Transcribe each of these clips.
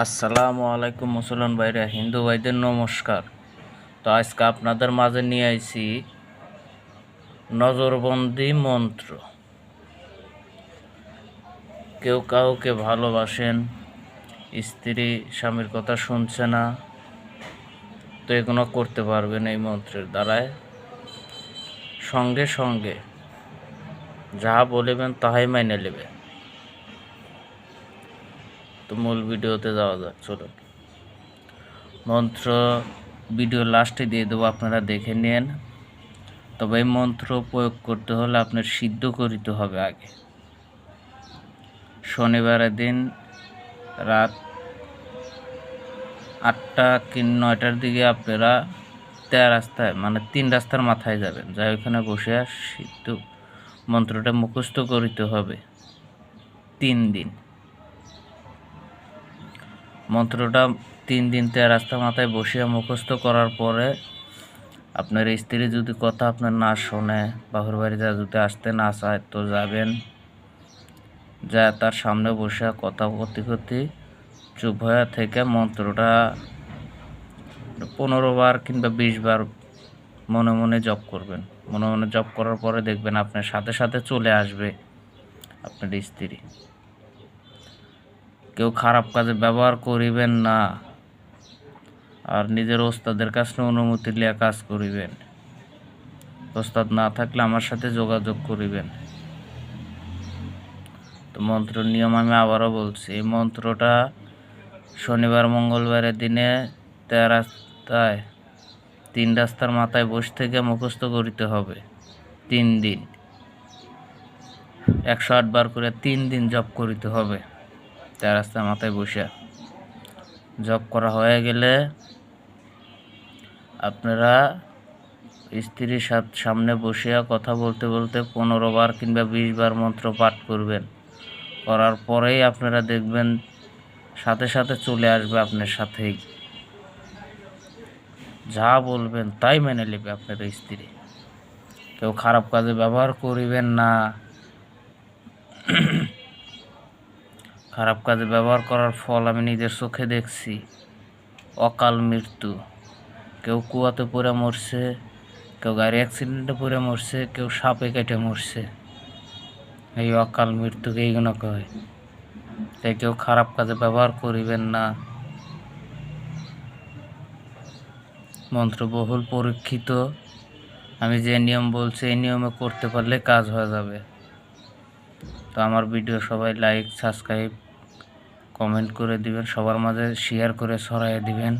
আসসালামু আলাইকুম মুসলমান ভাইরা, হিন্দু ভাইদের নমস্কার। তো আজকে আপনাদের মাঝে নিয়ে আইছি নজরবন্দি মন্ত্র। কেউ কাউকে ভালোবাসেন, স্ত্রী, স্বামীর কথা শুনছে না, তো এগুলো করতে পারবেন এই মন্ত্রের দ্বারায়। সঙ্গে সঙ্গে যা বলিবেন তাহাই মাইনে নেবে। তো মূল ভিডিওতে যাওয়া যাক, চলুন। মন্ত্র ভিডিও লাস্টে দিয়ে দেবো, আপনারা দেখে নিন। তবে মন্ত্র প্রয়োগ করতে হলে আপনার সিদ্ধ করিতে হবে আগে। শনিবারের দিন রাত আটটা কি নয়টার দিকে আপনারা তেরো রাস্তায় মানে তিন রাস্তার মাথায় যাবেন। যাই ওখানে বসে সিদ্ধ মন্ত্রটা মুখস্থ করিতে হবে। তিন দিন। মন্ত্রটা তিন দিন তে রাস্তা মাথায় বসিয়ে মুখস্থ করার পরে আপনার স্ত্রী যদি কথা আপনার না শোনে বাহুর বাড়িতে যদি আসতে না চায়, তো যাবেন। যা তার সামনে বসে কথা করতে করতে চুপ হয়ে থেকে মন্ত্রটা পনেরো বার কিংবা বিশ বার মনে মনে জপ করবেন। মনে মনে জপ করার পরে দেখবেন আপনার সাথে সাথে চলে আসবে আপনার স্ত্রী। কেউ খারাপ কাজে ব্যবহার করিবেন না। আর নিজের ওস্তাদের কাছে অনুমতি লিয়া কাজ করিবেন। ওস্তাদ না থাকলে আমার সাথে যোগাযোগ করিবেন। তো মন্ত্র নিয়ম আমি আবারও বলছি, এই মন্ত্রটা শনিবার, মঙ্গলবারের দিনে তেরো রাস্তায়, তিন রাস্তার মাথায় বসে থেকে মুখস্থ করিতে হবে। তিন দিন। একশো আট বার করে তিন দিন জপ করিতে হবে। তার রাস্তায় মাথায় বসে। জব করা হয়ে গেলে আপনারা স্ত্রীর সাথ- সামনে বসিয়া কথা বলতে বলতে পনেরো বার কিংবা বিশ বার মন্ত্র পাঠ করবেন। করার পরেই আপনারা দেখবেন সাথে সাথে চলে আসবে আপনার সাথেই। যা বলবেন তাই মেনে নেবে আপনার স্ত্রী। কেউ খারাপ কাজে ব্যবহার করিবেন না। খারাপ কাজে ব্যবহার করার ফল আমি নিজের চোখে দেখছি। অকাল মৃত্যু। কেউ কুয়াতে পড়ে মরছে, কেউ গাড়ি অ্যাক্সিডেন্টে পড়ে মরছে, কেউ সাপে কেটে মরছে। এই অকাল মৃত্যুকে এইগুলো কয়। তাই কেউ খারাপ কাজে ব্যবহার করিবেন না। মন্ত্র বহুল পরীক্ষিত। আমি যে নিয়ম বলছি, এই নিয়মে করতে পারলে কাজ হয়ে যাবে। তো আমার ভিডিও সবাই লাইক সাবস্ক্রাইব কমেন্ট করে দিবেন, সবার মাঝে শেয়ার করে ছড়াই দিবেন।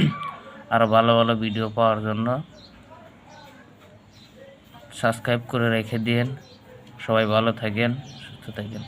আর ভালো ভালো ভিডিও পাওয়ার জন্য। সাবস্ক্রাইব করে রেখে দিন সবাই ভালো থাকেন, সুস্থ থাকেন।